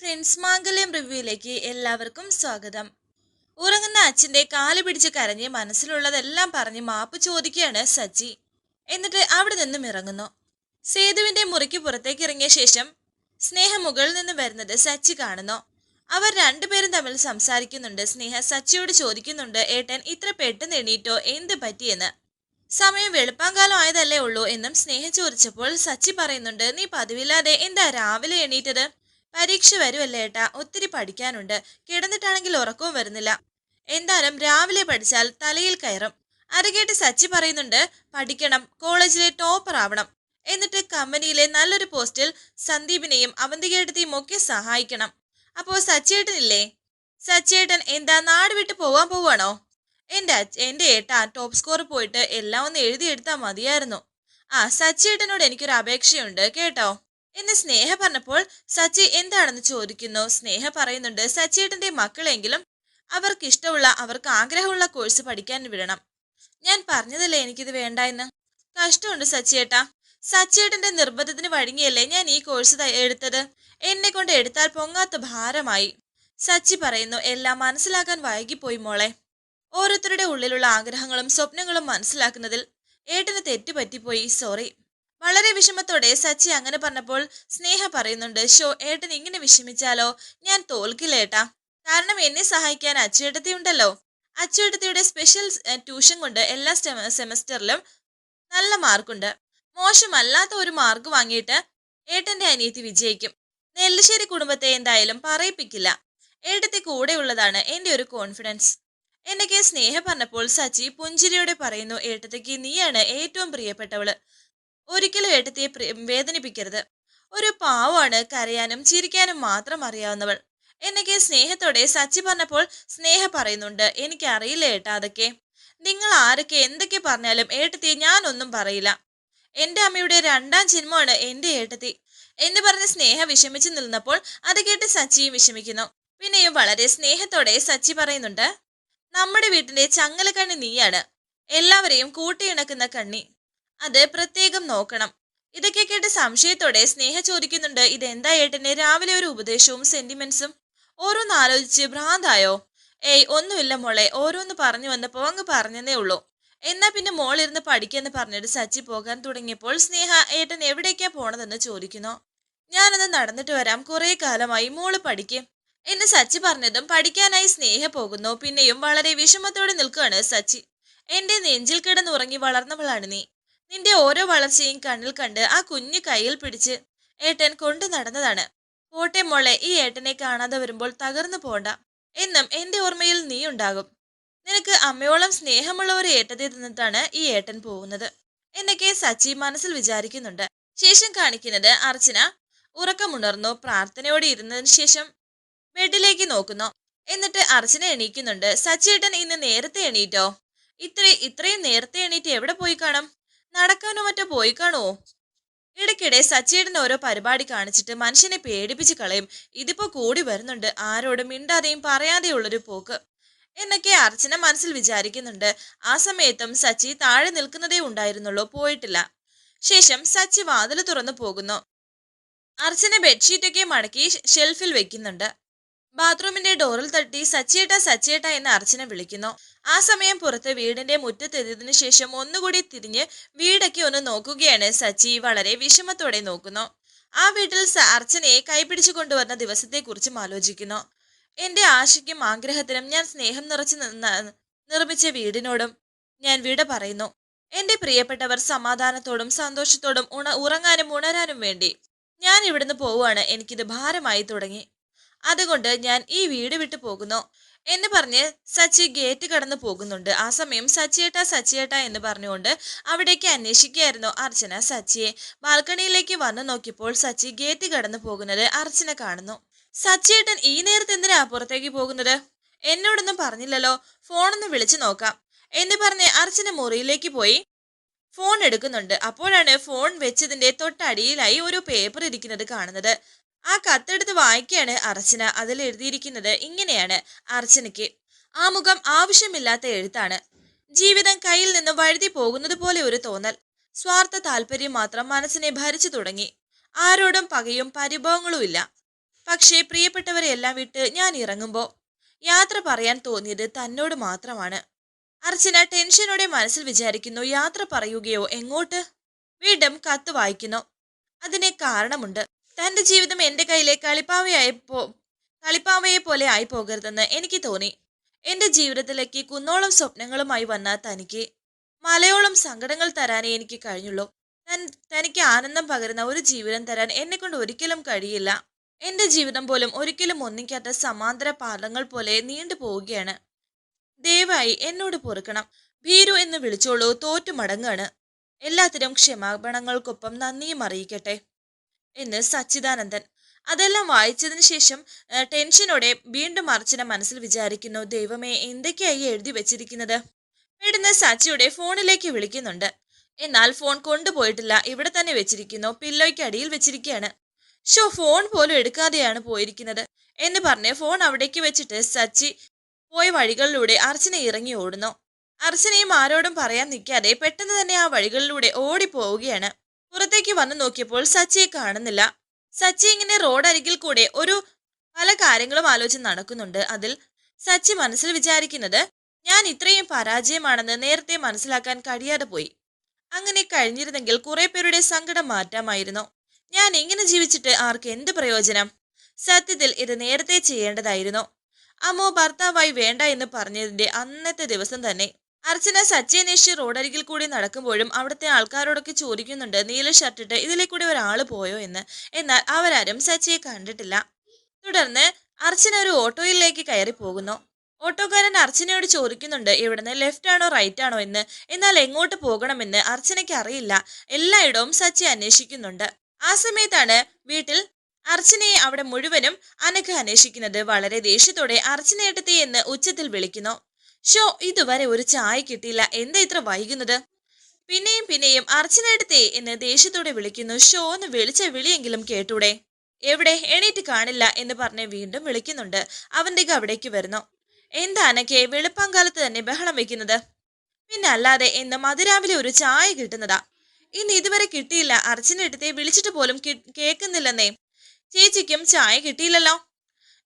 Friends മാംഗല്യം റിവ്യൂയിലേക്ക് എല്ലാവർക്കും സ്വാഗതം. ഉറങ്ങുന്ന അച്ഛന്റെ കാൽ പിടിച്ച് കരഞ്ഞ് മനസ്സിലുള്ളതെല്ലാം പറഞ്ഞ് മാപ്പ് ചോദിക്കുകയാണ് സച്ചി. എന്നിട്ട് അവിടെ നിന്നും ഇറങ്ങുന്നു. സേതുവിന്റെ മുറിക്ക് പുറത്തേക്ക് ഇറങ്ങിയ ശേഷം സ്നേഹ മുകളിൽ നിന്ന് വരുന്നത് സച്ചി കാണുന്നു. അവർ രണ്ടുപേരും തമ്മിൽ സംസാരിക്കുന്നുണ്ട്. സ്നേഹ സച്ചിയോട് ചോദിക്കുന്നുണ്ട് ഏട്ടൻ ഇത്ര പെട്ടെന്ന് എണീറ്റോ? എന്ത് പറ്റിയെന്ന്? സമയം വെളുപ്പാങ്കാലം ആയതല്ലേ ഉള്ളൂ എന്നും സ്നേഹ ചോദിച്ചപ്പോൾ സച്ചി പറയുന്നുണ്ട് നീ പതിവില്ലാതെ എന്താ രാവിലെ എണീറ്റത്? പരീക്ഷ വരുമല്ലേ ഏട്ടാ? ഒത്തിരി പഠിക്കാനുണ്ട്. കിടന്നിട്ടാണെങ്കിൽ ഉറക്കവും വരുന്നില്ല. എന്തായാലും രാവിലെ പഠിച്ചാൽ തലയിൽ കയറും. അരകേട്ട് സച്ചി പറയുന്നുണ്ട് പഠിക്കണം കോളേജിലെ ടോപ്പർ ആവണം. എന്നിട്ട് കമ്പനിയിലെ നല്ലൊരു പോസ്റ്റിൽ സന്ദീപിനെയും അവന്തികേട്ടത്തെയും ഒക്കെ സഹായിക്കണം. അപ്പോ സച്ചേട്ടനില്ലേ സച്ചേട്ടൻ എന്താ നാട് വിട്ട് പോവാൻ പോവാണോ? എന്റെ എന്റെ ഏട്ടാ ടോപ്പ് സ്കോർ പോയിട്ട് എല്ലാം ഒന്ന് എഴുതിയെടുത്താൽ മതിയായിരുന്നു. ആ സച്ചേട്ടനോട് എനിക്കൊരു അപേക്ഷയുണ്ട് കേട്ടോ? എന്ന് സ്നേഹ പറഞ്ഞപ്പോൾ സച്ചി എന്താണെന്ന് ചോദിക്കുന്നു. സ്നേഹ പറയുന്നുണ്ട് സച്ചിയേട്ടന്റെ മക്കളെങ്കിലും അവർക്ക് ഇഷ്ടമുള്ള അവർക്ക് ആഗ്രഹമുള്ള കോഴ്സ് പഠിക്കാൻ വിടണം. ഞാൻ പറഞ്ഞതല്ലേ എനിക്കിത് വേണ്ട എന്ന് കഷ്ടമുണ്ട് സച്ചിയേട്ടാ. സച്ചിയേട്ടന്റെ നിർബന്ധത്തിന് വഴങ്ങിയല്ലേ ഞാൻ ഈ കോഴ്സ് എടുത്തത്? എന്നെ കൊണ്ട് എടുത്താൽ പൊങ്ങാത്ത ഭാരമായി. സച്ചി പറയുന്നു എല്ലാം മനസ്സിലാക്കാൻ വൈകിപ്പോയി മോളെ. ഓരോരുത്തരുടെ ഉള്ളിലുള്ള ആഗ്രഹങ്ങളും സ്വപ്നങ്ങളും മനസ്സിലാക്കുന്നതിൽ ഏട്ടന് തെറ്റുപറ്റിപ്പോയി. സോറി. വളരെ വിഷമത്തോടെ സച്ചി അങ്ങനെ പറഞ്ഞപ്പോൾ സ്നേഹ പറയുന്നുണ്ട് ഷോ ഏട്ടൻ ഇങ്ങനെ വിഷമിച്ചാലോ? ഞാൻ തോൽക്കില്ല തോൽക്കില്ലേട്ടാ. കാരണം എന്നെ സഹായിക്കാൻ അച്ചുവേട്ടത്തി ഉണ്ടല്ലോ. അച്ചുവേട്ടത്തിയുടെ സ്പെഷ്യൽ ട്യൂഷൻ കൊണ്ട് എല്ലാ സെമസ്റ്ററിലും നല്ല മാർക്കുണ്ട്. മോശമല്ലാത്ത ഒരു മാർക്ക് വാങ്ങിയിട്ട് ഏട്ടന്റെ അനിയത്തി വിജയിക്കും. നെല്ലിശ്ശേരി കുടുംബത്തെ എന്തായാലും പറയിപ്പിക്കില്ല. ഏട്ടത്തി കൂടെയുള്ളതാണ് എന്റെ ഒരു കോൺഫിഡൻസ് എന്നൊക്കെ സ്നേഹ പറഞ്ഞപ്പോൾ സച്ചി പുഞ്ചിരിയോടെ പറയുന്നു ഏട്ടത്തിക്ക് നീയാണ് ഏറ്റവും പ്രിയപ്പെട്ടവൾ. ഒരിക്കലും എടുത്തിയെ വേദനിപ്പിക്കരുത്. ഒരു പാവമാണ് കരയാനും ചിരിക്കാനും മാത്രം അറിയാവുന്നവൾ. എന്നൊക്കെ സ്നേഹത്തോടെ സച്ചി പറഞ്ഞപ്പോൾ സ്നേഹ പറയുന്നുണ്ട് എനിക്ക് അറിയില്ല ഏട്ടാ അതൊക്കെ. നിങ്ങൾ ആരൊക്കെ എന്തൊക്കെ പറഞ്ഞാലും ഏട്ടത്തി ഞാനൊന്നും പറയില്ല. എന്റെ അമ്മയുടെ രണ്ടാം ജന്മമാണ് എന്റെ ഏട്ടത്തി. എന്ന് പറഞ്ഞ് സ്നേഹ വിഷമിച്ചു നിന്നപ്പോൾ അത് കേട്ട് സച്ചിയും വിഷമിക്കുന്നു. പിന്നെയും വളരെ സ്നേഹത്തോടെ സച്ചി പറയുന്നുണ്ട് നമ്മുടെ വീട്ടിലെ ചങ്ങലക്കണ്ണി നീയാണ്. എല്ലാവരെയും കൂട്ടിയിണക്കുന്ന കണ്ണി. അത് പ്രത്യേകം നോക്കണം. ഇതൊക്കെ കേട്ട് സംശയത്തോടെ സ്നേഹ ചോദിക്കുന്നുണ്ട് ഇതെന്താ ഏട്ടനെ? രാവിലെ ഒരു ഉപദേശവും സെന്റിമെന്റ്സും ഓരോന്ന് ആലോചിച്ച് ഭ്രാന്തായോ? ഏയ് ഒന്നുമില്ല മോളെ. ഓരോന്ന് പറഞ്ഞു വന്നപ്പോ അങ്ങ് പറഞ്ഞതേ ഉള്ളൂ. എന്നാ പിന്നെ മോൾ ഇരുന്ന് പഠിക്കെന്ന് പറഞ്ഞിട്ട് സച്ചി പോകാൻ തുടങ്ങിയപ്പോൾ സ്നേഹ ഏട്ടൻ എവിടേക്കാ പോണതെന്ന് ചോദിക്കുന്നു. ഞാനൊന്ന് നടന്നിട്ട് വരാം. കുറേ കാലമായി മോൾ പഠിക്കും. എന്ന് സച്ചി പറഞ്ഞതും പഠിക്കാനായി സ്നേഹ പോകുന്നു. പിന്നെയും വളരെ വിഷമത്തോടെ നിൽക്കുകയാണ് സച്ചി. എന്റെ നെഞ്ചിൽ കിടന്നുറങ്ങി വളർന്നവളാണ് നീ. നിന്റെ ഓരോ വളർച്ചയും കണ്ണിൽ കണ്ട് ആ കുഞ്ഞു കയ്യിൽ പിടിച്ച് ഏട്ടൻ കൊണ്ടു നടന്നതാണ്. പോട്ടെ മോളെ ഈ ഏട്ടനെ കാണാതെ വരുമ്പോൾ തകർന്നു പോണ്ട. എന്നും എന്റെ ഓർമ്മയിൽ നീ ഉണ്ടാകും. നിനക്ക് അമ്മയോളം സ്നേഹമുള്ള ഒരു ഏട്ടത്തിൽ നിന്നിട്ടാണ് ഈ ഏട്ടൻ പോകുന്നത്. എന്നൊക്കെ സച്ചി മനസ്സിൽ വിചാരിക്കുന്നുണ്ട്. ശേഷം കാണിക്കുന്നത് അർച്ചന ഉറക്കമുണർന്നു പ്രാർത്ഥനയോടെ ഇരുന്നതിന് ശേഷം ബെഡിലേക്ക് നോക്കുന്നു. എന്നിട്ട് അർച്ചന എണീക്കുന്നുണ്ട്. സച്ചിയേട്ടൻ ഇന്ന് നേരത്തെ എണീറ്റോ? ഇത്ര ഇത്രയും നേരത്തെ എണീറ്റ് എവിടെ പോയി കാണും? നടക്കാനോ മറ്റോ പോയി കാണുമോ ഇടയ്ക്കിടെ സച്ചിയേട്ടൻ ഓരോ പരിപാടി കാണിച്ചിട്ട് മനുഷ്യനെ പേടിപ്പിച്ച് കളയും. ഇതിപ്പോ കൂടി വരുന്നുണ്ട്. ആരോടും മിണ്ടാതെയും പറയാതെയുള്ളൊരു പോക്ക്. എന്നൊക്കെ അർച്ചന മനസ്സിൽ വിചാരിക്കുന്നുണ്ട്. ആ സമയത്തും സച്ചി താഴെ നിൽക്കുന്നതേ ഉണ്ടായിരുന്നുള്ളൂ. പോയിട്ടില്ല. ശേഷം സച്ചി വാതിൽ തുറന്നു പോകുന്നു. അർച്ചന ബെഡ്ഷീറ്റൊക്കെ മടക്കി ഷെൽഫിൽ വെക്കുന്നുണ്ട്. ബാത്റൂമിന്റെ ഡോറിൽ തട്ടി സച്ചിയേട്ട സച്ചിയേട്ട എന്ന് അർച്ചന വിളിക്കുന്നു. ആ സമയം പുറത്ത് വീടിന്റെ മുറ്റത്തെത്തിയതിനു ശേഷം ഒന്നുകൂടി തിരിഞ്ഞ് വീടൊക്കെ ഒന്ന് നോക്കുകയാണ് സച്ചി. വളരെ വിഷമത്തോടെ നോക്കുന്നു. ആ വീട്ടിൽ അർച്ചനയെ കൈപിടിച്ചു കൊണ്ടുവന്ന ദിവസത്തെക്കുറിച്ചും ആലോചിക്കുന്നു. എന്റെ ആശയ്ക്കും ആഗ്രഹത്തിനും ഞാൻ സ്നേഹം നിറച്ചു നിർമ്മിച്ച വീടിനോടും ഞാൻ വിട പറയുന്നു. എന്റെ പ്രിയപ്പെട്ടവർ സമാധാനത്തോടും സന്തോഷത്തോടും ഉണ ഉറങ്ങാനും ഉണരാനും വേണ്ടി ഞാൻ ഇവിടുന്ന് പോവുകയാണ്. എനിക്കിത് ഭാരമായി തുടങ്ങി. അതുകൊണ്ട് ഞാൻ ഈ വീട് വിട്ടു പോകുന്നു എന്ന് പറഞ്ഞ് സച്ചി ഗേറ്റ് കടന്നു പോകുന്നുണ്ട്. ആ സമയം സച്ചിയേട്ട സച്ചിയേട്ട എന്ന് പറഞ്ഞുകൊണ്ട് അവിടേക്ക് അന്വേഷിക്കുകയായിരുന്നു അർച്ചന സച്ചിയെ. ബാൽക്കണിയിലേക്ക് വന്നു നോക്കിയപ്പോൾ സച്ചി ഗേറ്റ് കടന്നു പോകുന്നത് അർച്ചന കാണുന്നു. സച്ചിയേട്ടൻ ഈ നേരത്തെ എന്തിനാ പുറത്തേക്ക് പോകുന്നത്? എന്നോടൊന്നും പറഞ്ഞില്ലല്ലോ. ഫോണൊന്ന് വിളിച്ചു നോക്കാം എന്ന് പറഞ്ഞ് അർച്ചന മുറിയിലേക്ക് പോയി ഫോൺ എടുക്കുന്നുണ്ട്. അപ്പോഴാണ് ഫോൺ വെച്ചതിന്റെ തൊട്ടടിയിലായി ഒരു പേപ്പർ ഇരിക്കുന്നത് കാണുന്നത്. ആ കത്തെടുത്ത് വായിക്കുകയാണ് അർച്ചന. അതിൽ എഴുതിയിരിക്കുന്നത് ഇങ്ങനെയാണ്. അർച്ചനയ്ക്ക് ആ മുഖം ആവശ്യമില്ലാത്ത എഴുത്താണ്. ജീവിതം കയ്യിൽ നിന്ന് വഴുതി പോകുന്നത് പോലെ ഒരു തോന്നൽ. സ്വാർത്ഥ താല്പര്യം മാത്രം മനസ്സിനെ ഭരിച്ചു തുടങ്ങി. ആരോടും പകയും പരിഭവങ്ങളും ഇല്ല. പക്ഷേ പ്രിയപ്പെട്ടവരെ എല്ലാം വിട്ട് ഞാൻ ഇറങ്ങുമ്പോൾ യാത്ര പറയാൻ തോന്നിയത് തന്നോട് മാത്രമാണ്. അർച്ചന ടെൻഷനോടെ മനസ്സിൽ വിചാരിക്കുന്നു. യാത്ര പറയുകയോ എങ്ങോട്ട്? വീണ്ടും കത്ത് വായിക്കുന്നു. അതിനെ കാരണമുണ്ട്. തന്റെ ജീവിതം എന്റെ കയ്യിലെ കളിപ്പാവയായി പോ കളിപ്പാവയെ പോലെ ആയി പോകരുതെന്ന് എനിക്ക് തോന്നി. എന്റെ ജീവിതത്തിലേക്ക് കുന്നോളം സ്വപ്നങ്ങളുമായി വന്ന തനിക്ക് മലയോളം സങ്കടങ്ങൾ തരാനേ എനിക്ക് കഴിഞ്ഞുള്ളൂ. തൻ തനിക്ക് ആനന്ദം പകരുന്ന ഒരു ജീവിതം തരാൻ എന്നെ കൊണ്ട് ഒരിക്കലും കഴിയില്ല. എന്റെ ജീവിതം പോലും ഒരിക്കലും ഒന്നിക്കാത്ത സമാന്തര പാദങ്ങൾ പോലെ നീണ്ടു പോവുകയാണ്. ദയവായി എന്നോട് പൊറുക്കണം. ഭീരു എന്ന് വിളിച്ചോളൂ തോറ്റു മടങ്ങാണ്. എല്ലാത്തിനും ക്ഷമാപണങ്ങൾക്കൊപ്പം നന്ദിയും അറിയിക്കട്ടെ. എന്ന് സച്ചിദാനന്ദൻ. അതെല്ലാം വായിച്ചതിന് ശേഷം ടെൻഷനോടെ വീണ്ടും അർച്ചന മനസ്സിൽ വിചാരിക്കുന്നു ദൈവമേ എന്തൊക്കെയായി എഴുതി വെച്ചിരിക്കുന്നത്? പെടുന്ന സച്ചിയുടെ ഫോണിലേക്ക് വിളിക്കുന്നുണ്ട്. എന്നാൽ ഫോൺ കൊണ്ടുപോയിട്ടില്ല ഇവിടെ തന്നെ വെച്ചിരിക്കുന്നു പില്ലോയ്ക്ക് അടിയിൽ വെച്ചിരിക്കുകയാണ് ഷോ ഫോൺ പോലും എടുക്കാതെയാണ് പോയിരിക്കുന്നത് എന്ന് പറഞ്ഞ് ഫോൺ അവിടേക്ക് വെച്ചിട്ട് സച്ചി പോയ വഴികളിലൂടെ അർച്ചന ഇറങ്ങി ഓടുന്നു. അർച്ചനയും ആരോടും പറയാൻ നിൽക്കാതെ പെട്ടെന്ന് തന്നെ ആ വഴികളിലൂടെ ഓടി പോവുകയാണ് പുറത്തേക്ക് വന്നു നോക്കിയപ്പോൾ സച്ചിയെ കാണുന്നില്ല. സച്ചി ഇങ്ങനെ റോഡരികിൽ കൂടെ ഒരു പല കാര്യങ്ങളും ആലോചിച്ച് നടക്കുന്നുണ്ട്. അതിൽ സച്ചി മനസ്സിൽ വിചാരിക്കുന്നത് ഞാൻ ഇത്രയും പരാജയമാണെന്ന് നേരത്തെ മനസ്സിലാക്കാൻ കഴിയാതെ പോയി. അങ്ങനെ കഴിഞ്ഞിരുന്നെങ്കിൽ കുറെ പേരുടെ സങ്കടം മാറ്റാമായിരുന്നു. ഞാൻ എങ്ങനെ ജീവിച്ചിട്ട് ആർക്ക് എന്ത് പ്രയോജനം? സത്യത്തിൽ ഇത് നേരത്തെ ചെയ്യേണ്ടതായിരുന്നു. അമ്മോ ഭർത്താവായി വേണ്ട എന്ന് പറഞ്ഞതിന്റെ അന്നത്തെ ദിവസം തന്നെ അർച്ചന സച്ചിയനേഷി റോഡരികിൽ കൂടി നടക്കുമ്പോഴും അവിടുത്തെ ആൾക്കാരോടൊക്കെ ചോദിക്കുന്നുണ്ട് നീല ഷർട്ടിട്ട് ഇതിലെ കൂടി ഒരാൾ പോയോ എന്ന്. എന്നാൽ അവരാരും സച്ചിയെ കണ്ടിട്ടില്ല. തുടർന്ന് അർച്ചന ഒരു ഓട്ടോയിലേക്ക് കയറി പോകുന്നു. ഓട്ടോക്കാരൻ അർച്ചനയോട് ചോദിക്കുന്നുണ്ട് ഇവിടുന്ന് ലെഫ്റ്റ് ആണോ റൈറ്റ് ആണോ എന്ന്? എന്നാൽ എങ്ങോട്ട് പോകണമെന്ന് അർച്ചനയ്ക്ക് അറിയില്ല. എല്ലായിടവും സച്ചി അന്വേഷിക്കുന്നുണ്ട്. ആ സമയത്താണ് വീട്ടിൽ അർച്ചനയെ അവിടെ മുഴുവനും അനഘ അന്വേഷിക്കുന്നത്. വളരെ ദേഷ്യത്തോടെ അർച്ചനയെടുത്തി എന്ന് ഉച്ചത്തിൽ വിളിക്കുന്നു. ഷോ ഇതുവരെ ഒരു ചായ കിട്ടിയില്ല. എന്താ ഇത്ര വൈകുന്നത്? പിന്നെയും പിന്നെയും അർച്ചനയെടുത്തേ എന്ന് ദേഷ്യത്തോടെ വിളിക്കുന്നു. ഷോ ഒന്ന് വിളിച്ച വിളിയെങ്കിലും കേട്ടൂടെ? എവിടെ? എണീറ്റ് കാണില്ല എന്ന് പറഞ്ഞ് വീണ്ടും വിളിക്കുന്നുണ്ട്. അവന്റെ അവിടേക്ക് വരുന്നു. എന്താനൊക്കെ വെളുപ്പാങ്കാലത്ത് തന്നെ ബഹളം വെക്കുന്നത്? പിന്നെ അല്ലാതെ എന്ന് മധുരാവിലെ ഒരു ചായ കിട്ടുന്നതാ. ഇന്ന് ഇതുവരെ കിട്ടിയില്ല. അർച്ചന എടുത്തേ വിളിച്ചിട്ട് പോലും കേൾക്കുന്നില്ലെന്നേ. ചേച്ചിക്കും ചായ കിട്ടിയില്ലല്ലോ?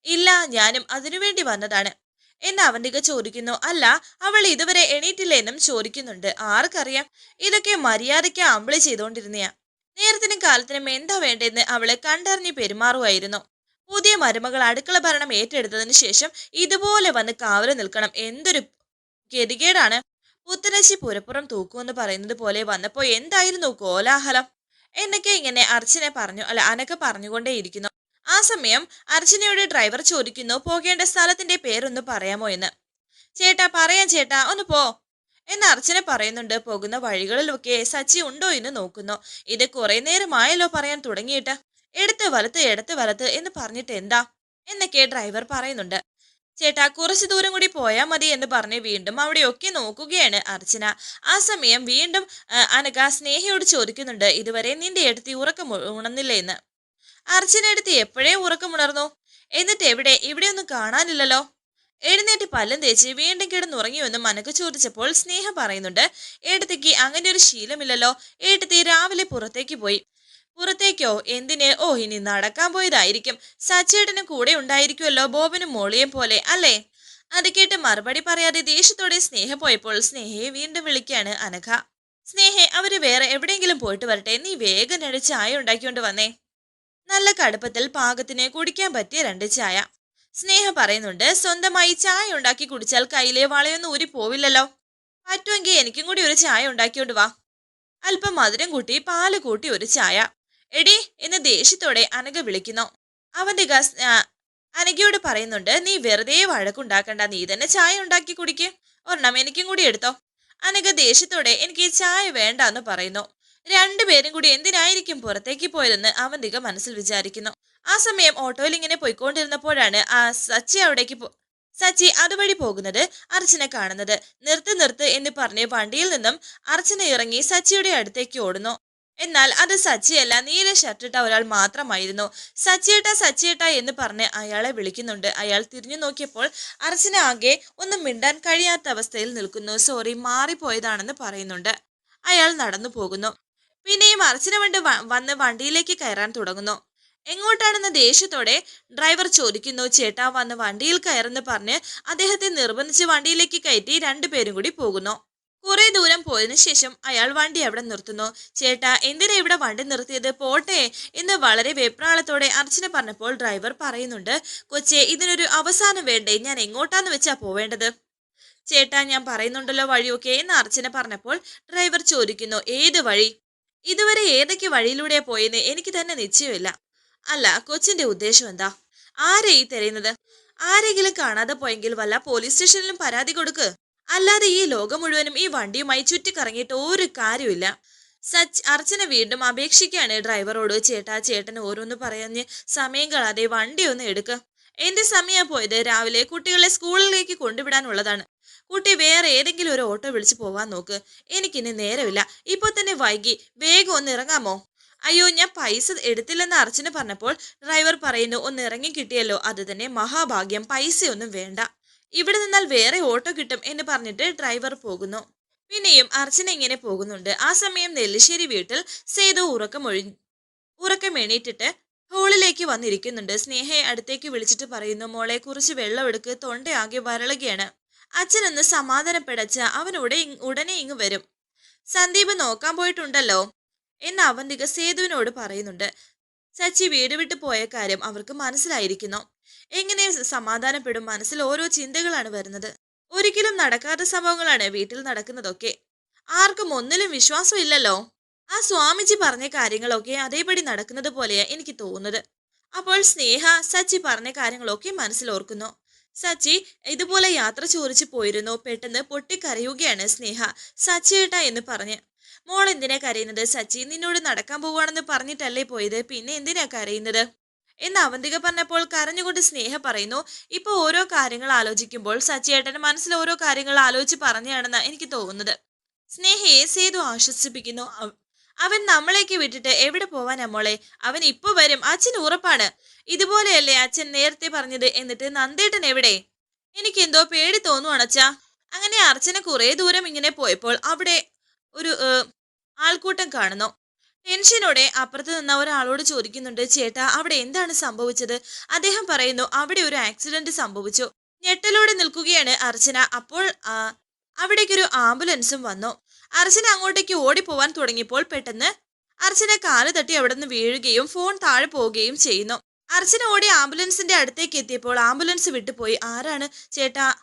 ഇല്ല ഞാനും അതിനുവേണ്ടി വന്നതാണ്. എന്ന് അവന്തിക ചോദിക്കുന്നു. അല്ല അവൾ ഇതുവരെ എണീറ്റില്ല എന്നും ചോദിക്കുന്നുണ്ട്. ആർക്കറിയാം? ഇതൊക്കെ മര്യാദയ്ക്ക് അമ്പിളി ചെയ്തുകൊണ്ടിരുന്നയാ നേരത്തിനും കാലത്തിനും എന്താ വേണ്ടതെന്ന് അവളെ കണ്ടറിഞ്ഞ് പെരുമാറുമായിരുന്നു. പുതിയ മരുമകൾ അടുക്കള ഭരണം ഏറ്റെടുത്തതിന് ശേഷം ഇതുപോലെ വന്ന് കാവൽ നിൽക്കണം. എന്തൊരു ഗതികേടാണ്. പുത്തനശി പുരപ്പുറം തൂക്കുമെന്ന് പറയുന്നത് പോലെ വന്നപ്പോ എന്തായിരുന്നു കോലാഹലം? എന്നൊക്കെ ഇങ്ങനെ അർച്ചനെ പറഞ്ഞു. അല്ല അനക്ക പറഞ്ഞുകൊണ്ടേയിരിക്കുന്നു. ആ സമയം അർച്ചനയുടെ ഡ്രൈവർ ചോദിക്കുന്നു പോകേണ്ട സ്ഥലത്തിന്റെ പേരൊന്ന് പറയാമോ എന്ന്? ചേട്ടാ പറയാം ചേട്ടാ ഒന്ന് പോ. എന്ന് അർച്ചന പറയുന്നുണ്ട് പോകുന്ന വഴികളിലൊക്കെ സച്ചി ഉണ്ടോ എന്ന് നോക്കുന്നു. ഇത് കുറെ നേരമായല്ലോ പറയാൻ തുടങ്ങിയിട്ട്. എടുത്ത് വലത്ത് എടുത്ത് വലത്ത് എന്ന് പറഞ്ഞിട്ട് എന്താ? എന്നൊക്കെ ഡ്രൈവർ പറയുന്നുണ്ട്. ചേട്ടാ കുറച്ചു ദൂരം കൂടി പോയാൽ മതി എന്ന് പറഞ്ഞ് വീണ്ടും അവിടെയൊക്കെ നോക്കുകയാണ് അർച്ചന ആ സമയം വീണ്ടും അനക സ്നേഹയോട് ചോദിക്കുന്നുണ്ട് ഇതുവരെ നിന്റെ എടുത്തി ഉറക്കം ഉണർന്നില്ലേ എന്ന്? അർച്ചന എപ്പോഴേ ഉറക്കമുണർന്നു. എന്നിട്ട് എവിടെ? ഇവിടെയൊന്നും കാണാനില്ലല്ലോ. എഴുന്നേറ്റ് പല്ലും തേച്ച് വീണ്ടും കിടന്നുറങ്ങിയെന്ന് മനക്ക് ചോദിച്ചപ്പോൾ സ്നേഹ പറയുന്നുണ്ട്. ഏട്ടത്തിക്ക് അങ്ങനെ ഒരു ശീലമില്ലല്ലോ. ഏട്ടത്തി രാവിലെ പുറത്തേക്ക് പോയി. പുറത്തേക്കോ? എന്തിന്? ഓ ഇനി നടക്കാൻ പോയതായിരിക്കും. സച്ചേട്ടനും കൂടെ ഉണ്ടായിരിക്കുമല്ലോ ബോബനും മോളിയും പോലെ അല്ലേ? അത് കേട്ട് മറുപടി പറയാതെ ദേഷ്യത്തോടെ സ്നേഹ പോയപ്പോൾ സ്നേഹയെ വീണ്ടും വിളിക്കുകയാണ് അനഘ. സ്നേഹെ അവർ വേറെ എവിടെയെങ്കിലും പോയിട്ട് വരട്ടെ. നീ വേഗം ചായ ഉണ്ടാക്കിക്കൊണ്ട് വന്നേ. നല്ല കടുപ്പത്തിൽ പാകത്തിന് കുടിക്കാൻ പറ്റിയ രണ്ട് ചായ. സ്നേഹ പറയുന്നുണ്ട് സ്വന്തമായി ചായ ഉണ്ടാക്കി കുടിച്ചാൽ കയ്യിലെ വളയൊന്നും ഊരി പോവില്ലല്ലോ. പറ്റുമെങ്കിൽ എനിക്കും കൂടി ഒരു ചായ ഉണ്ടാക്കിയോണ്ട് വാ. അല്പം മധുരം കൂട്ടി പാൽ കൂട്ടി ഒരു ചായ. എടി എന്ന് ദേഷ്യത്തോടെ അനഘ വിളിക്കുന്നു. അവന്റെ ഗസ് അനഘയോട് പറയുന്നുണ്ട് നീ വെറുതെ വഴക്കുണ്ടാക്കണ്ട നീ തന്നെ ചായ ഉണ്ടാക്കി കുടിക്ക്. ഒരെണ്ണം എനിക്കും കൂടി എടുത്തോ. അനഘ ദേഷ്യത്തോടെ എനിക്ക് ഈ ചായ വേണ്ട എന്ന് പറയുന്നു. രണ്ടുപേരും കൂടി എന്തിനായിരിക്കും പുറത്തേക്ക് പോയതെന്ന് അവന്തിക മനസ്സിൽ വിചാരിക്കുന്നു. ആ സമയം ഓട്ടോയിൽ ഇങ്ങനെ പോയിക്കൊണ്ടിരുന്നപ്പോഴാണ് ആ സച്ചി അവിടേക്ക് സച്ചി അതുവഴി പോകുന്നത് അർച്ചന കാണുന്നത്. നിർത്ത് നിർത്ത് എന്ന് പറഞ്ഞ് വണ്ടിയിൽ നിന്നും അർച്ചന ഇറങ്ങി സച്ചിയുടെ അടുത്തേക്ക് ഓടുന്നു. എന്നാൽ അത് സച്ചിയല്ല നീല ഷർട്ടിട്ട ഒരാൾ മാത്രമായിരുന്നു. സച്ചിയേട്ട സച്ചിയേട്ട എന്ന് പറഞ്ഞ് അയാളെ വിളിക്കുന്നുണ്ട്. അയാൾ തിരിഞ്ഞു നോക്കിയപ്പോൾ അർച്ചന ആകെ ഒന്നും മിണ്ടാൻ കഴിയാത്ത അവസ്ഥയിൽ നിൽക്കുന്നു. സോറി മാറിപ്പോയതാണെന്ന് പറയുന്നുണ്ട്. അയാൾ നടന്നു പോകുന്നു. പിന്നെയും അർച്ചന വണ്ട് വന്ന് വണ്ടിയിലേക്ക് കയറാൻ തുടങ്ങുന്നു. എങ്ങോട്ടാണെന്ന ദേഷ്യത്തോടെ ഡ്രൈവർ ചോദിക്കുന്നു. ചേട്ടാ വന്ന് വണ്ടിയിൽ കയറെന്ന് പറഞ്ഞ് അദ്ദേഹത്തെ നിർബന്ധിച്ച് വണ്ടിയിലേക്ക് കയറ്റി രണ്ടുപേരും കൂടി പോകുന്നു. കുറെ ദൂരം പോയതിനു ശേഷം അയാൾ വണ്ടി അവിടെ നിർത്തുന്നു. ചേട്ടാ എന്തിനാ ഇവിടെ വണ്ടി നിർത്തിയത്? പോട്ടെ എന്ന് വളരെ വെപ്രാളത്തോടെ അർച്ചന പറഞ്ഞപ്പോൾ ഡ്രൈവർ പറയുന്നുണ്ട് കൊച്ചെ ഇതിനൊരു അവസാനം വേണ്ടേ? ഞാൻ എങ്ങോട്ടാന്ന് വെച്ചാ പോവേണ്ടത്? ചേട്ടാ ഞാൻ പറയുന്നുണ്ടല്ലോ വഴിയൊക്കെ എന്ന് അർച്ചന പറഞ്ഞപ്പോൾ ഡ്രൈവർ ചോദിക്കുന്നു ഏത് വഴി? ഇതുവരെ ഏതൊക്കെ വഴിയിലൂടെ പോയെന്ന് എനിക്ക് തന്നെ നിശ്ചയമില്ല. അല്ല കൊച്ചിന്റെ ഉദ്ദേശം എന്താ? ആരെ ഈ തിരയുന്നത്? ആരെങ്കിലും കാണാതെ പോയെങ്കിൽ വല്ല പോലീസ് സ്റ്റേഷനിലും പരാതി കൊടുക്ക്. അല്ലാതെ ഈ ലോകം മുഴുവനും ഈ വണ്ടിയുമായി ചുറ്റിക്കറങ്ങിയിട്ട് ഒരു കാര്യമില്ല സച്ച് അർച്ചന വീണ്ടും അപേക്ഷിക്കുകയാണ് ഡ്രൈവറോട്. ചേട്ടാ ചേട്ടൻ ഓരോന്ന് പറഞ്ഞ് സമയം കളാതെ വണ്ടി ഒന്ന് എടുക്ക. എന്റെ സമയം പോയത്? രാവിലെ കുട്ടികളെ സ്കൂളിലേക്ക് കൊണ്ടുവിടാനുള്ളതാണ്. കുട്ടി വേറെ ഏതെങ്കിലും ഒരു ഓട്ടോ വിളിച്ചു പോവാൻ നോക്ക്. എനിക്കിനി നേരമില്ല. ഇപ്പൊ തന്നെ വൈകി. വേഗം ഒന്ന് ഇറങ്ങാമോ? അയ്യോ ഞാൻ പൈസ എടുത്തില്ലെന്ന് അർച്ചന പറഞ്ഞപ്പോൾ ഡ്രൈവർ പറയുന്നു ഒന്ന് ഇറങ്ങി കിട്ടിയല്ലോ. അത് തന്നെ മഹാഭാഗ്യം. പൈസയൊന്നും വേണ്ട. ഇവിടെ നിന്നാൽ വേറെ ഓട്ടോ കിട്ടും എന്ന് പറഞ്ഞിട്ട് ഡ്രൈവർ പോകുന്നു. പിന്നെയും അർച്ചന ഇങ്ങനെ പോകുന്നുണ്ട്. ആ സമയം നെല്ലിശ്ശേരി വീട്ടിൽ സേതു ഉറക്കമൊഴി ഉറക്കം എണീറ്റിട്ട് ഹോളിലേക്ക് വന്നിരിക്കുന്നുണ്ട്. സ്നേഹയെ അടുത്തേക്ക് വിളിച്ചിട്ട് പറയുന്നു മോളെ കുറിച്ച് വെള്ളമെടുക്ക് തൊണ്ടയാകെ വരളുകയാണ്. അച്ഛനൊന്ന് സമാധാനപ്പെടച്ച അവൻ ഉടനെ ഇങ്ങ് വരും. സന്ദീപ് നോക്കാൻ പോയിട്ടുണ്ടല്ലോ എന്ന് അവന്തിക സേതുവിനോട് പറയുന്നുണ്ട്. സച്ചി വീട് വിട്ടു പോയ കാര്യം അവർക്ക് മനസ്സിലായിരിക്കുന്നു. എങ്ങനെ സമാധാനപ്പെടും? മനസ്സിൽ ഓരോ ചിന്തകളാണ് വരുന്നത്. ഒരിക്കലും നടക്കാത്ത സംഭവങ്ങളാണ് വീട്ടിൽ നടക്കുന്നതൊക്കെ. ആർക്കും ഒന്നിലും വിശ്വാസം ഇല്ലല്ലോ ആ സ്വാമിജി പറഞ്ഞ കാര്യങ്ങളൊക്കെ അതേപടി നടക്കുന്നത് പോലെയാ എനിക്ക് തോന്നുന്നത്. അപ്പോൾ സ്നേഹ സച്ചി പറഞ്ഞ കാര്യങ്ങളൊക്കെ മനസ്സിലോർക്കുന്നു സച്ചി ഇതുപോലെ യാത്ര ചോദിച്ചു പോയിരുന്നു. പെട്ടെന്ന് പൊട്ടിക്കരയുകയാണ് സ്നേഹ സച്ചിയേട്ട എന്ന് പറഞ്ഞ്. മോൾ എന്തിനാ കരയുന്നത്? സച്ചി നിന്നോട് നടക്കാൻ പോവുകയാണെന്ന് പറഞ്ഞിട്ടല്ലേ പോയത്. പിന്നെ എന്തിനാ കരയുന്നത്? എന്ന് അവന്തിക പറഞ്ഞപ്പോൾ കരഞ്ഞുകൊണ്ട് സ്നേഹ പറയുന്നു ഇപ്പൊ ഓരോ കാര്യങ്ങൾ ആലോചിക്കുമ്പോൾ സച്ചിയേട്ടന് മനസ്സിൽ ഓരോ കാര്യങ്ങൾ ആലോചിച്ച് പറഞ്ഞാണെന്ന് എനിക്ക് തോന്നുന്നത്. സ്നേഹയെ സേതു ആശ്വസിപ്പിക്കുന്നു. അവൻ നമ്മളേക്ക് വിട്ടിട്ട് എവിടെ പോവാനാ മോളെ? അവൻ ഇപ്പൊ വരും. അച്ഛൻ ഉറപ്പാണ്. ഇതുപോലെയല്ലേ അച്ഛൻ നേരത്തെ പറഞ്ഞത് എന്നിട്ട് നന്ദേട്ടൻ എവിടെ? എനിക്ക് എന്തോ പേടി തോന്നുവാണ് അച്ഛാ. അങ്ങനെ അർച്ചന കുറെ ദൂരം ഇങ്ങനെ പോയപ്പോൾ അവിടെ ഒരു ആൾക്കൂട്ടം കാണുന്നു. ടെൻഷനോടെ അപ്പുറത്ത് നിന്ന ഒരാളോട് ചോദിക്കുന്നുണ്ട് ചേട്ടാ അവിടെ എന്താണ് സംഭവിച്ചത്? അദ്ദേഹം പറയുന്നു അവിടെ ഒരു ആക്സിഡന്റ് സംഭവിച്ചു. ഞെട്ടലോടെ നിൽക്കുകയാണ് അർച്ചന. അപ്പോൾ അവിടേക്കൊരു ആംബുലൻസും വന്നു. അർച്ചന അങ്ങോട്ടേക്ക് ഓടിപ്പോവാൻ തുടങ്ങിയപ്പോൾ പെട്ടെന്ന് അർച്ചന കാൽ തട്ടി അവിടെ നിന്ന് വീഴുകയും ഫോൺ താഴെ പോവുകയും ചെയ്യുന്നു. അർച്ചന ഓടി ആംബുലൻസിന്റെ അടുത്തേക്ക് എത്തിയപ്പോൾ ആംബുലൻസ് വിട്ടുപോയി. ആരാണ് ചേട്ടാ?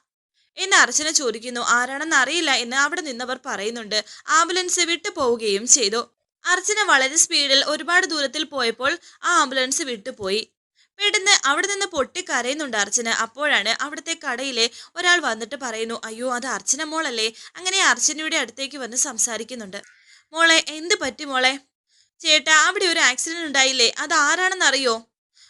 എന്ന് അർച്ചന ചോദിക്കുന്നു. ആരാണെന്ന് അറിയില്ല എന്ന് അവിടെ നിന്നവർ പറയുന്നുണ്ട്. ആംബുലൻസ് വിട്ടു പോവുകയും ചെയ്തു. അർച്ചന വളരെ സ്പീഡിൽ ഒരുപാട് ദൂരത്തിൽ പോയപ്പോൾ ആ ആംബുലൻസ് വിട്ടുപോയി. പെട്ടെന്ന് അവിടെ നിന്ന് പൊട്ടി കരയുന്നുണ്ട് അർച്ചന. അപ്പോഴാണ് അവിടുത്തെ കടയിലെ ഒരാൾ വന്നിട്ട് പറയുന്നു അയ്യോ അത് അർച്ചന മോളല്ലേ? അങ്ങനെ അർച്ചനയുടെ അടുത്തേക്ക് വന്ന് സംസാരിക്കുന്നുണ്ട്. മോളെ എന്ത് പറ്റി മോളെ? ചേട്ടാ അവിടെ ഒരു ആക്സിഡന്റ് ഉണ്ടായില്ലേ? അത് ആരാണെന്നറിയോ?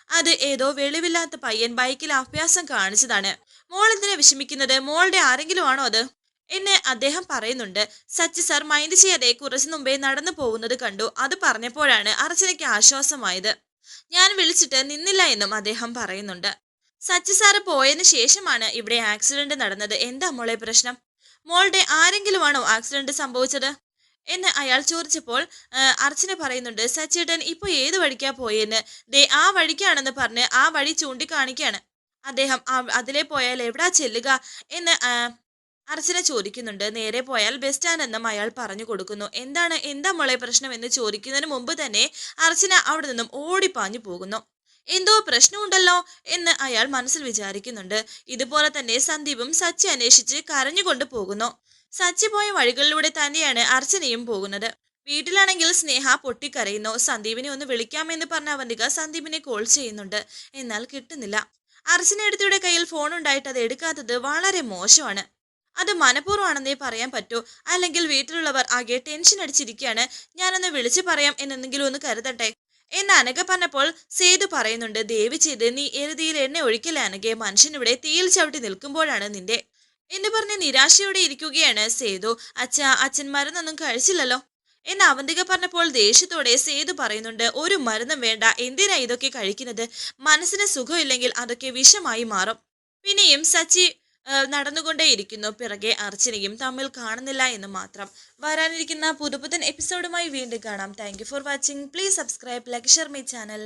അത് ഏതോ വെളിവില്ലാത്ത പയ്യൻ ബൈക്കിൽ അഭ്യാസം കാണിച്ചതാണ്. മോൾ എന്തിനാ വിഷമിക്കുന്നത്? മോളുടെ ആരെങ്കിലും ആണോ അത്? എന്നെ അദ്ദേഹം പറയുന്നുണ്ട്. സച്ചി സർ മൈൻഡ് ചെയ്യാതെ കുറച്ചു മുമ്പേ നടന്നു പോകുന്നത് കണ്ടു. അത് പറഞ്ഞപ്പോഴാണ് അർച്ചനയ്ക്ക് ആശ്വാസമായത്. ഞാൻ വിളിച്ചിട്ട് നിന്നില്ല എന്നും അദ്ദേഹം പറയുന്നുണ്ട്. സച്ചി സാറ് പോയതിനു ശേഷമാണ് ഇവിടെ ആക്സിഡന്റ് നടന്നത്. എന്താ മോളെ പ്രശ്നം? മോളുടെ ആരെങ്കിലും ആണോ ആക്സിഡന്റ് സംഭവിച്ചത്? എന്ന് അയാൾ ചോദിച്ചപ്പോൾ അർച്ചന പറയുന്നുണ്ട് സച്ചേട്ടൻ ഇപ്പൊ ഏത് വഴിക്കാ പോയെന്ന്? ദേ ആ വഴിക്കാണെന്ന് പറഞ്ഞ് ആ വഴി ചൂണ്ടിക്കാണിക്കാണ്. അദ്ദേഹം അതിലെ പോയാൽ എവിടാ ചെല്ലുക? എന്ന് അർച്ചന ചോദിക്കുന്നുണ്ട് നേരെ പോയാൽ ബസ് സ്റ്റാൻഡ് എന്നും അയാൾ പറഞ്ഞു കൊടുക്കുന്നു. എന്താണ് എന്താ മോളെ പ്രശ്നം? എന്ന് ചോദിക്കുന്നതിന് മുമ്പ് തന്നെ അർച്ചന അവിടെ നിന്നും ഓടിപ്പാഞ്ഞു പോകുന്നു. എന്തോ പ്രശ്നമുണ്ടല്ലോ? എന്ന് അയാൾ മനസ്സിൽ വിചാരിക്കുന്നുണ്ട്. ഇതുപോലെ തന്നെ സന്ദീപും സച്ചി അന്വേഷിച്ച് കരഞ്ഞുകൊണ്ട് പോകുന്നു. സച്ചി പോയ വഴികളിലൂടെ തന്നെയാണ് അർച്ചനയും പോകുന്നത്. വീട്ടിലാണെങ്കിൽ സ്നേഹ പൊട്ടിക്കരയുന്നു. സന്ദീപിനെ ഒന്ന് വിളിക്കാമെന്ന് പറഞ്ഞ അവന്തിക സന്ദീപിനെ കോൾ ചെയ്യുന്നുണ്ട്. എന്നാൽ കിട്ടുന്നില്ല. അർച്ചന എടുത്തിയുടെ കയ്യിൽ ഫോൺ ഉണ്ടായിട്ട് അത് എടുക്കാത്തത് വളരെ മോശമാണ്. അത് മനഃപൂർവമാണെന്നേ പറയാൻ പറ്റൂ. അല്ലെങ്കിൽ വീട്ടിലുള്ളവർ ആകെ ടെൻഷൻ അടിച്ചിരിക്കുകയാണ്. ഞാനൊന്ന് വിളിച്ചു പറയാം എന്നെന്തെങ്കിലും ഒന്ന് കരുതട്ടെ? എന്ന് അനഘ പറഞ്ഞപ്പോൾ സേതു പറയുന്നുണ്ട് ദേവി ചെയ്ത് നീ എരുതിയിൽ എണ്ണ ഒഴിക്കല അനഘയെ മനുഷ്യനിവിടെ തീയിൽ ചവിട്ടി നിൽക്കുമ്പോഴാണ് നിന്റെ എന്ന് പറഞ്ഞ് നിരാശയോടെ ഇരിക്കുകയാണ് സേതു. അച്ഛ അച്ഛൻ മരുന്നൊന്നും കഴിച്ചില്ലല്ലോ? എന്ന് അവന്തിക പറഞ്ഞപ്പോൾ ദേഷ്യത്തോടെ സേതു പറയുന്നുണ്ട് ഒരു മരുന്നും വേണ്ട. എന്തിനാ ഇതൊക്കെ കഴിക്കുന്നത്? മനസ്സിന് സുഖമില്ലെങ്കിൽ അതൊക്കെ വിഷമായി മാറും. പിന്നെയും സച്ചി നടന്നുകൊണ്ടേയിരിക്കുന്നു. പിറകെ അർച്ചനയും തമ്മിൽ കാണുന്നില്ല എന്ന് മാത്രം. വരാനിരിക്കുന്ന പുതുപുതൻ എപ്പിസോഡുമായി വീണ്ടും കാണാം. Thank for watching please subscribe like share my channel